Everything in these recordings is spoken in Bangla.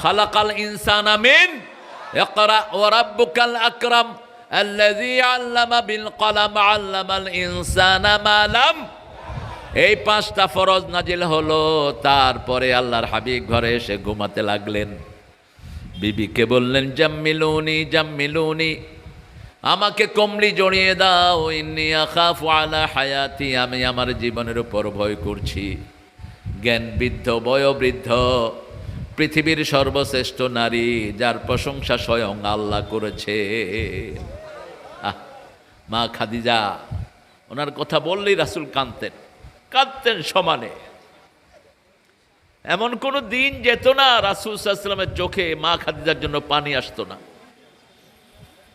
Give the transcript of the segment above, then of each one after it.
খালাকাল এই পাঁচটা ফরজ নাজিল হলো, তারপরে আল্লাহর হাবিব ঘরে এসে ঘুমাতে লাগলেন। বিবিকে বললেন, জাম্মিলুনি জাম্মিলুনি, আমাকে কমলি জড়িয়ে দাও আলা হায়াতি, আমি আমার জীবনের উপর ভয় করছি। জ্ঞান বৃদ্ধ বয়োবৃদ্ধ, পৃথিবীর সর্বশ্রেষ্ঠ নারী, যার প্রশংসা স্বয়ং আল্লাহ করেছে। মা খাদিজা, ওনার কথা বললেই রাসুল কাঁদতেন কাঁদতেন সমানে। এমন কোনো দিন যেত না রাসুল সাল্লামের চোখে মা খাদিজার জন্য পানি আসতো না।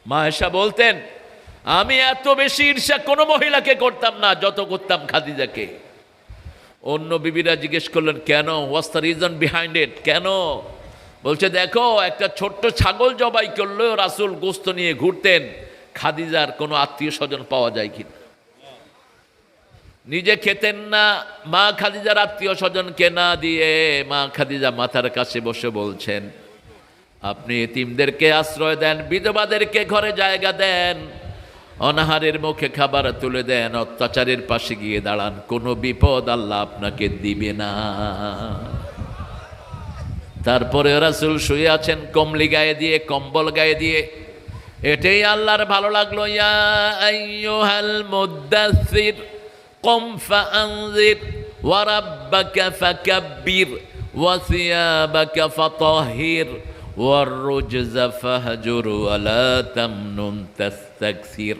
মা এসা বলতেন, আমি এত বেশি ঈর্ষা কোনো মহিলাকে করতাম না, যত করতাম খাদিজাকে। অন্য বিবিরা জিজ্ঞেস করলেন, কেন? Was the reason behind it কেন? বলছে, দেখো, একটা ছোট্ট ছাগল জবাই করলেও রাসুল গোস্ত নিয়ে ঘুরতেন, খাদিজার কোনো আত্মীয় স্বজন পাওয়া যায় কিনা। নিজে খেতেন না, মা খাদিজার আত্মীয় স্বজনকে না দিয়ে মা খাদিজা মাথার কাছে বসে বলছেন, আপনি এতিমদেরকে আশ্রয় দেন, বিধবাদেরকে ঘরে জায়গা দেন অনাহারের মুখে খাবার তুলে দেন, অত্যাচারের পাশে গিয়ে দাঁড়ান। কোনো বিপদ আল্লাহ আপনাকে দিবে না। তারপরে রাসুল শুয়ে আছেন, কমলি গায়ে দিয়ে, কম্বল গায়ে দিয়ে। এটাই আল্লাহর ভালো লাগল ইয়াল ওয়ারাব্বাকা ফাকাব্বির ওয়াসিয়াবাকা ফাতাহির। ওয়ার্রোজা ফাহাজুর আলা তামনুন তাস্তাকসির।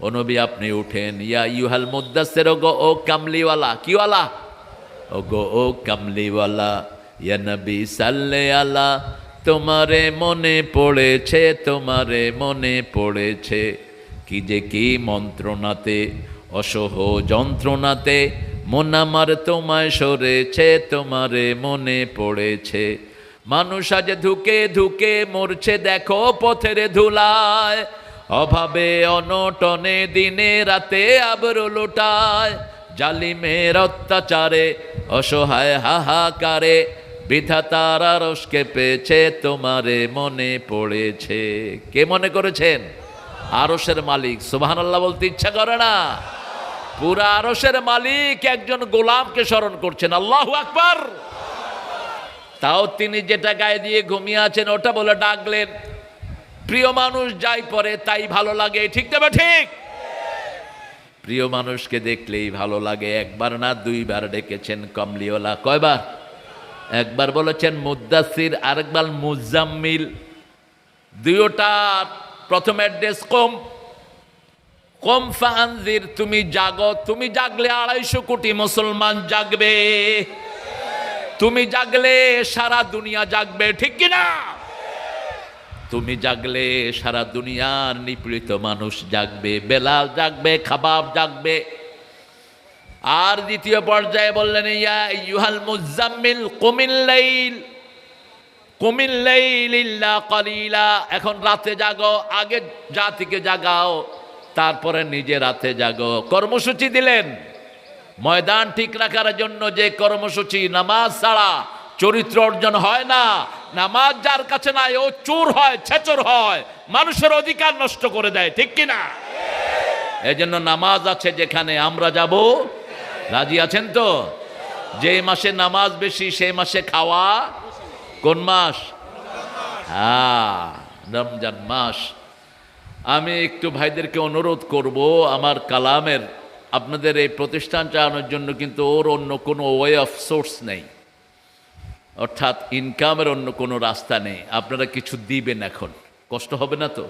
ও নবী, আপনি উঠেন। ইয়া ইউহাল মুদাসের গো ও কামলিওয়ালা। কিওয়ালা ও গো ও কামলিওয়ালা। ইয়া নবী, সাল্লে আলা। তোমারে মনে পড়েছে, তোমারে মনে পড়েছে। কি যে কি মন্ত্রণাতে, অসহ যন্ত্রণাতে, মন আমার তোমায় সরেছে, তোমারে মনে পড়েছে। মানুষ আজ ধুকে ধুকে মরছে, দেখো পথের ধুলায়। অভাবে অনটনে দিনে রাতে আবরু লুটায়। জালিমের অত্যাচারে, অসহায় হাহাকারে। বিধাতার আরসকে পেয়েছে, তোমারে মনে পড়েছে। কে মনে করেছেন? আরসের মালিক। সুবহানাল্লাহ বলতে ইচ্ছা করে না। পুরা আরসের মালিক একজন গোলামকে স্মরণ করছেন। আল্লাহু আকবার। তাও তিনি যেটা গায়ে দিয়ে ঘুমিয়ে আছেন, ওটা বলে ডাকলেন, প্রিয় মানুষ যাই পরে তাই ভালো লাগে। ঠিক তবে ঠিক? প্রিয় মানুষকে দেখলেই ভালো লাগে। একবার না দুইবার ডেকেছেন কমলিওয়ালা কয়বার? একবার বলেছেন মুদাসির আরেকবার মুজাম্মিল। দুইটা, প্রথম অ্যাড্রেস কম। কম ফানজির, তুমি জাগো, তুমি জাগলে আড়াইশো কোটি মুসলমান জাগবে। তুমি জাগলে সারা দুনিয়া জাগবে, ঠিক কিনা তুমি জাগলে সারা দুনিয়ার নিপীড়িত মানুষ জাগবে, বেলাল জাগবে, খাবাব জাগবে। আর দ্বিতীয় পর্যায়ে বললেন, ইয়া ইউহাল মুজাম্মিল কুমিল্লাইল কুমিল্লাইলিল্লা কলিলা, এখন রাতে জাগো, আগে জাতিকে জাগাও, তারপরে নিজে রাতে জাগো। কর্মসূচি দিলেন। ময়দান ঠিক রাখার জন্য যে কর্মসূচি, নামাজ ছাড়া চরিত্র অর্জন হয় না। নামাজ যার কাছে নাই, ও চোর হয়, ছেচর হয়, মানুষের অধিকার নষ্ট করে দেয়, ঠিক কিনা? এই জন্য নামাজ আছে যেখানে আমরা যাব। রাজি আছেন তো? যে মাসে নামাজ বেশি সেই মাসে খাওয়া কোন মাস? হ্যাঁ রমজান মাস। আমি একটু ভাইদেরকে অনুরোধ করব, আমার কালামের আপনাদের এই প্রতিষ্ঠান চালানোর জন্য কিন্তু ওর অন্য কোনো ওয়ে অফ সোর্স নেই। অর্থাৎ ইনকামের অন্য কোনো রাস্তা নেই। আপনারা কিছু দিবেন এখন। কষ্ট হবে না তো?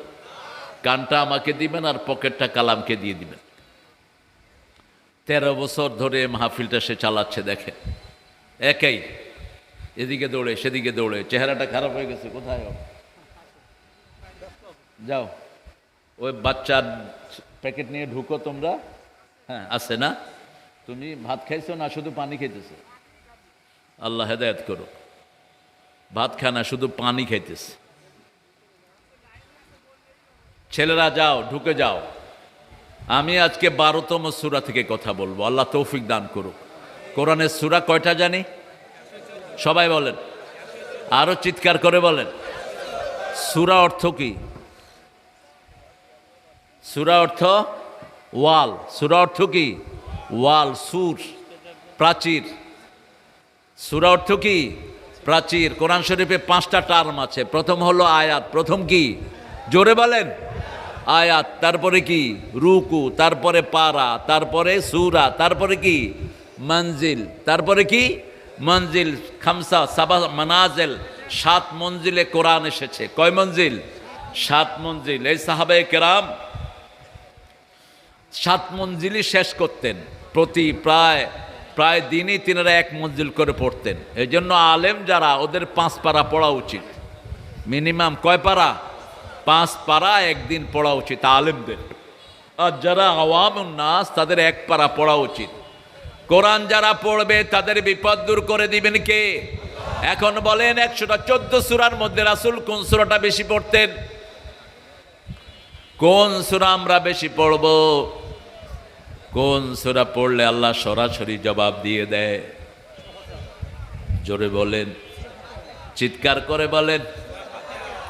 কানটা আমাকে দিবেন আর পকেটটা কালামকে দিয়ে দিবেন। তেরো বছর ধরে মাহফিলটা সে চালাচ্ছে দেখে একাই। এদিকে দৌড়ে, সেদিকে দৌড়ে। চেহারাটা খারাপ হয়ে গেছে, কোথায়? যাও। ওই বাচ্চার প্যাকেট নিয়ে ঢুকো তোমরা। হ্যাঁ আছে না? তুমি ভাত খাইছো না শুধু পানি খাইতেছো? আল্লাহ হেদায়ত করো ভাত খায় না, শুধু পানি খাইতেছে। ছেলেরা যাও, ঢুকে যাও। আমি আজকে বারোতম সুরা থেকে কথা বলব। আল্লাহ তৌফিক দান করুক। কোরআনের সুরা কয়টা জানি? সবাই বলেন। আরও চিৎকার করে বলেন। সুরা অর্থ কি? সুরা অর্থ ওয়াল, সুরা অর্থ কি? ওয়াল, সুর, প্রাচীর। সুরা অর্থ কি? প্রাচীর। কোরআন শরীফে পাঁচটা টার্ম আছে। প্রথম হলো আয়াত। প্রথম কি? জোরে বলেন। আয়াত। তারপরে কি? রুকু। তারপরে পারা। তারপরে সুরা। তারপরে কি? মঞ্জিল। তারপরে কি? মঞ্জিল খামসা সাবা মানাজেল। সাত মঞ্জিলে কোরআন এসেছে। কয় মঞ্জিল? সাত মঞ্জিল। এই সাহাবে কেরাম সাত মঞ্জিলই শেষ করতেন। প্রতি প্রায় প্রায় দিনই তিনারা এক মঞ্জিল করে পড়তেন। এই জন্য আলেম যারা, ওদের পাঁচ পারা পড়া উচিত। মিনিমাম কয় পারা? পাঁচ পারা একদিন পড়া উচিত আলেমদের। আর যারা আওয়াম নাস, তাদের এক পারা পড়া উচিত। কোরআন যারা পড়বে, তাদের বিপদ দূর করে দিবেন কে? এখন বলেন একশোটা চোদ্দ সুরার মধ্যে রাসুল কোন সুরাটা বেশি পড়তেন? কোন সুরা আমরা বেশি পড়ব? কোন সুরা পড়লে আল্লাহ সরাসরি জবাব দিয়ে দেয়? জোরে বলেন। চিৎকার করে বলেন,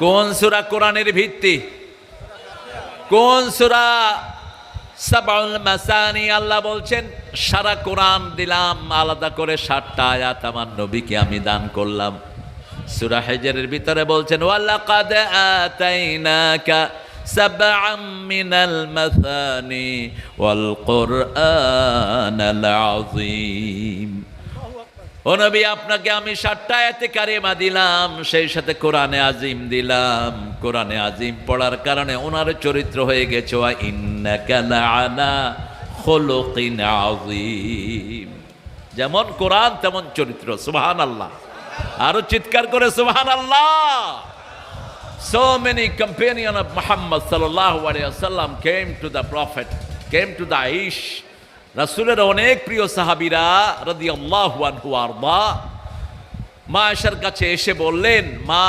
কোন সুরা কোরআনের ভিত্তি? কোন সুরা সাবাউল মাসানি? আল্লাহ বলছেন, সারা কোরআন দিলাম, আলাদা করে ষাটটা আয়াত আমার নবীকে আমি দান করলাম। সুরা হেজরের ভিতরে বলছেন, ওয়ালাকাদ আতাইনাকা মিনাল মাসানি ওয়াল কুরআনাল আযীম ও নবী, আপনাকে আমি ষাটটা এতে কারিমা দিলাম, সেই সাথে কোরআনে আজিম দিলাম। কোরআনে আজিম পড়ার কারণে ওনার চরিত্র হয়ে গেছে আযীম। যেমন কোরআন, তেমন চরিত্র, সুবহানাল্লাহ। আরও চিৎকার করে, সুবহানাল্লাহ। So many companion of Muhammad sallallahu alaihi wasallam came to the Prophet, came to the Aish. রাসূলের অনেক প্রিয় সাহাবীরা রাদিয়াল্লাহু আনহু আরদা মা আয়েশার কাছে এসে বললেন মা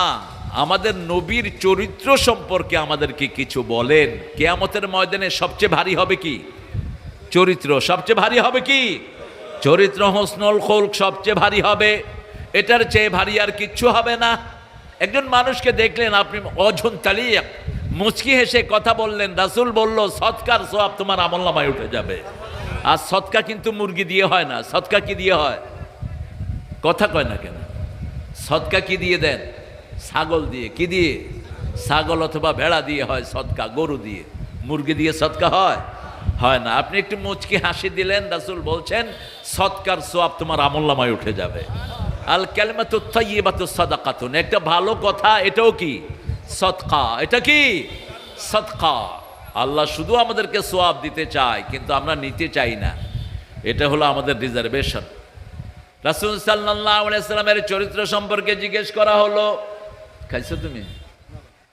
আমাদের নবীর চরিত্র সম্পর্কে আমাদেরকে কিছু বলেন। কেয়ামতের ময়দানে সবচেয়ে ভারী হবে কি? চরিত্র সবচেয়ে ভারী হবে কি? চরিত্র হোসনুল খোলক সবচেয়ে ভারী হবে। এটার চেয়ে ভারী আর কিচ্ছু হবে না। একজন মানুষকে দেখলেন, আপনি অঝন চালিয়ে মুচকি হেসে কথা বললেন। রাসুল বলল, সৎকার সব তোমার আমল্লামায় উঠে যাবে। আর সৎকা কিন্তু মুরগি দিয়ে হয় না। সৎকা কি দিয়ে হয়? কথা কয় না কেন? সৎকা কি দিয়ে দেন? ছাগল দিয়ে। কি দিয়ে? ছাগল অথবা ভেড়া দিয়ে হয় সৎকা, গরু দিয়ে। মুরগি দিয়ে সৎকা হয়? হয় না। আপনি একটু মুচকি হাসি দিলেন, রাসুল বলছেন, সৎকার সোয়াব তোমার আমল্লামায় উঠে যাবে। আল ক্যালমাত সদাকাতুন। একটা ভালো কথা, এটাও কি? সৎকা এটা কি? সৎকা আল্লাহ শুধু আমাদেরকে সোয়াব দিতে চায়, কিন্তু আমরা নিতে চাই না। এটা হলো আমাদের রিজার্ভেশন রাসুল সাল্লাহ সাল্লামের চরিত্র সম্পর্কে জিজ্ঞেস করা হলো, খাইছো তুমি?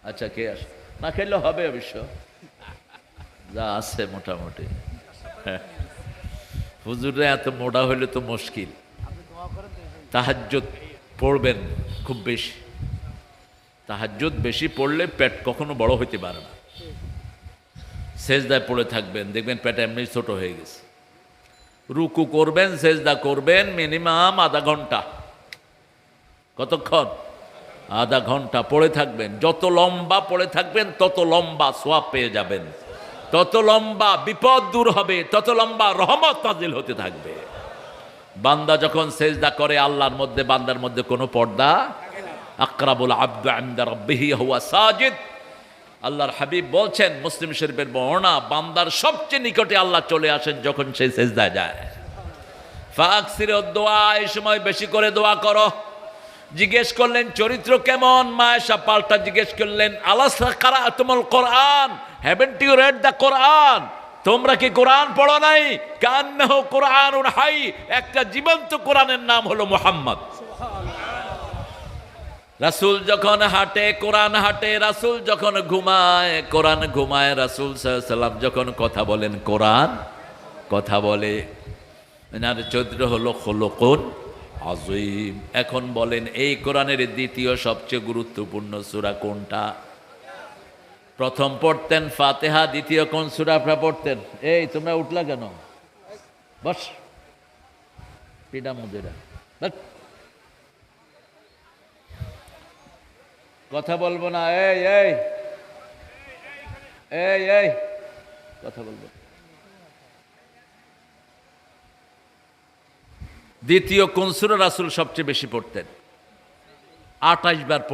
আচ্ছা কে আস? না খেলে হবে অবশ্য। যা আছে মোটামুটি। হুজুরে এত মোটা হইলে তো মুশকিল। তাহাজ্জুদ পড়বেন খুব বেশি। তাহাজ্জুদ বেশি পড়লে পেট কখনো বড় হইতে পারে না। সেজদায় পড়ে থাকবেন, দেখবেন পেট এমনি ছোট হয়ে গেছে। রুকু করবেন, সেজদা করবেন, মিনিমাম আধা ঘণ্টা। কতক্ষণ? আধা ঘণ্টা পড়ে থাকবেন। যত লম্বা পড়ে থাকবেন, তত লম্বা সোয়াব পেয়ে যাবেন। তত লম্বা বিপদ দূর হবে, তত লম্বা রহমত নাজিল হতে থাকবে। বান্দা যখন সেজদা করে, আল্লাহর মধ্যে, বান্দার মধ্যে কোনো পর্দা আকরাবুল আব্দু আন্দা রব্বিহি, হুয়া সাজিদ। আল্লাহর হাবিব বলছেন, মুসলিম শরীফের বর্ণনা, বান্দার সবচেয়ে নিকটে আল্লাহ চলে আসেন যখন সে সেজদা যায়। ফাকসির দোয়া, এই সময় বেশি করে দোয়া করো। জিজ্ঞেস করলেন, চরিত্র কেমন? মায়েশা পাল্টা জিজ্ঞেস করলেন আল্লাহ কারা তোমার Quran, have you read the Quran? তোমরা কি কোরআন পড়ো নাই? কান্নাহ কোরআন হাই। একটা জীবন্ত কোরআনের নাম হলো মোহাম্মদ। রাসুল যখন হাঁটে, কোরআন হাঁটে, রাসুল যখন ঘুমায়, কোরআন ঘুমায়, রাসুল সাল্লাম যখন কথা বলেন, কোরআন কথা বলে, এনার চরিত্র হলো খোলকুন আজিম এখন বলেন, এই কোরআনের দ্বিতীয় সবচেয়ে গুরুত্বপূর্ণ সূরা কোনটা? প্রথম পড়তেন ফাতেহা, দ্বিতীয় কোন সূরা আপনারা পড়তেন? এই, তোমরা উঠলা কেন? বস। পিডা মুদিরা। কথা বলব না। এই এই। এই এই। কথা বলব। দ্বিতীয় কোন সুরা রাসূল সবচেয়ে বেশি পড়তেন? আঠাশ বার